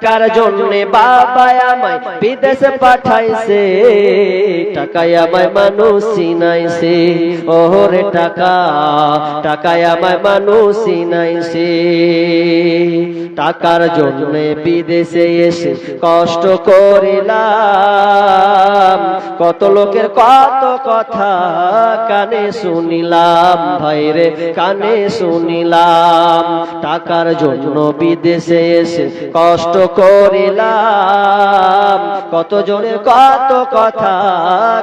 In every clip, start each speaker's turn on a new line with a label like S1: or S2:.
S1: টাকার জন্য বাবা আমায় বিদেশে পাঠাইছে। টাকায় আমায় মানুষ চিনাইছে। ওহরে টাকা টাকায় আমায় মানুষ চিনাইছে। টাকার জন্য বিদেশে এসে কষ্ট করিলাম। কত লোকের কত কথা কানে শুনিলাম। ভাইরে, কানে শুনিলাম। টাকার জন্য বিদেশে এসে কষ্ট করিলাম। কত জনের কত কথা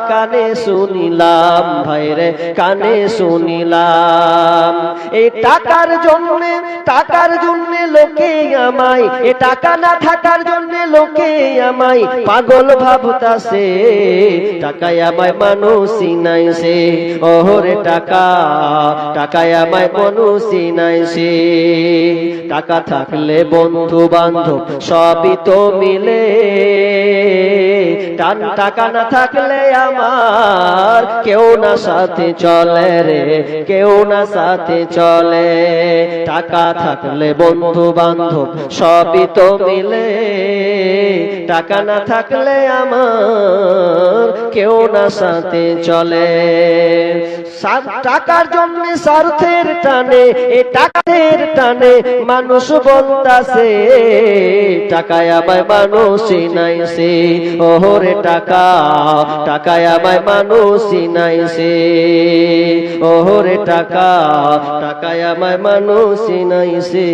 S1: কানে শুনিলাম। ভাইরে, কানে শুনিলাম। এই টাকার জন্য টাকার জন্য লোকে আমায়। এ টাকা না থাকার জন্য লোকে আমায় পাগল ভাবতাছে। টাকায় আমায় মানুষই নাইছে ওহরে টাকা, টাকায় আমায় মানুষই নাইছে টাকা থাকলে বন্ধু বান্ধব সবই তো মিলে। টান টাকা না থাকলে আমার কেউ না সাথে চলে রে, কেউ না সাথে চলে। টাকা থাকলে বন্ধু বান্ধব সবই তো মিলে। টাকা না থাকলে আমার কেউ না সাথে চলে। টাকার জন্য স্বার্থের টানে, এ টাকার টানে মানুষ বলতাছে, টাকায় আমায় মানুষই নাইছে ওহরে টাকা, টাকায় আমায় মানুষই নাইছে ওহরে টাকা, টাকায় আমায় মানুষই নাইছে